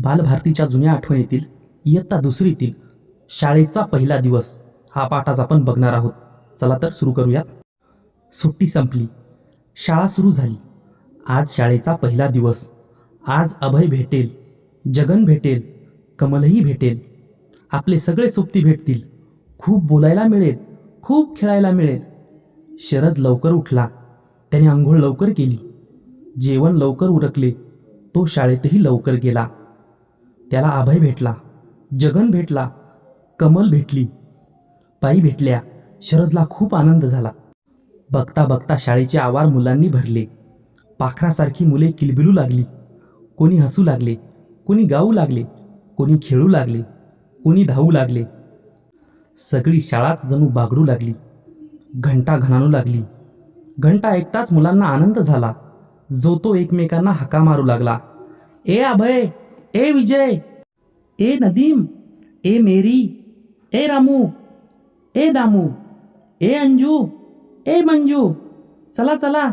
बालभारतीच्या जुन्या आठवणीतील इयत्ता दुसरीतील शाळेचा पहिला दिवस हा पाठ आज आपण बघणार आहोत. चला तर सुरू करूयात. सुट्टी संपली. शाळा सुरू झाली. आज शाळेचा पहिला दिवस. आज अभय भेटेल जगन भेटेल कमलही भेटेल. आपले सगळे सोबती भेटतील. खूप बोलायला मिळेल खूप खेळायला मिळेल. शरद लवकर उठला. त्याने आंघोळ लवकर केली. जेवण लवकर उरकले. तो शाळेतही लवकर गेला. त्याला अभय भेटला जगन भेटला कमल भेटली बाई भेटल्या शरदला खूप आनंद झाला. बघता बघता शाळेचे आवार मुलांनी भरले. पाखरासारखी मुले किलबिलू लागली. कोणी हसू लागले कोणी गाऊ लागले कोणी खेळू लागले कोणी धावू लागले. सगळी शाळात जणू बागडू लागली. घंटा घणानू लागली. घंटा ऐकताच मुलांना आनंद झाला. जो तो एकमेकांना हाका मारू लागला. ए अभय ए विजय ए नदीम ए मेरी ए रामू ए दामू ए अंजू ए मंजू चला चला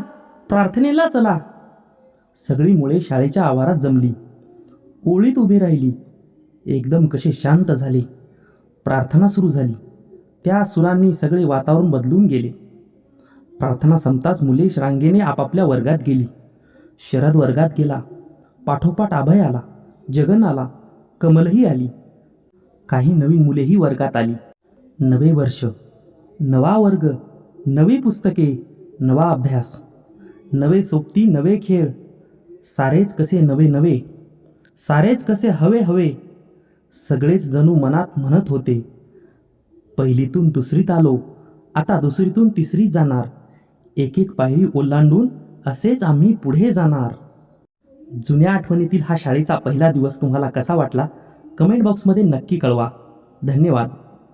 प्रार्थनेला चला. सगळी मुळे शाळेच्या आवारात जमली. ओळीत उभी राहिली. एकदम कसे शांत झाले. प्रार्थना सुरू झाली. त्या सुरांनी सगळे वातावरण बदलून गेले. प्रार्थना संपताच मुले रांगेने आपापल्या वर्गात गेली. शरद वर्गात गेला. पाठोपाठ अभय आला. जगन आला कमलही आली. काही नवी मुलेही वर्गात आली. नवे वर्ष नवा वर्ग नवी पुस्तके नवा अभ्यास नवे सोबती नवे खेळ. सारेच कसे नवे नवे सारेच कसे हवे हवे सगळेच जणू मनात म्हणत होते. पहिलीतून दुसरीत आलो आता दुसरीतून तिसरीत जाणार. एक एक पायरी ओलांडून असेच आम्ही पुढे जाणार. जुन्या आठवणीतील हा शाळेचा पहिला दिवस तुम्हाला कसा वाटला? कमेंट बॉक्समध्ये नक्की कळवा. धन्यवाद.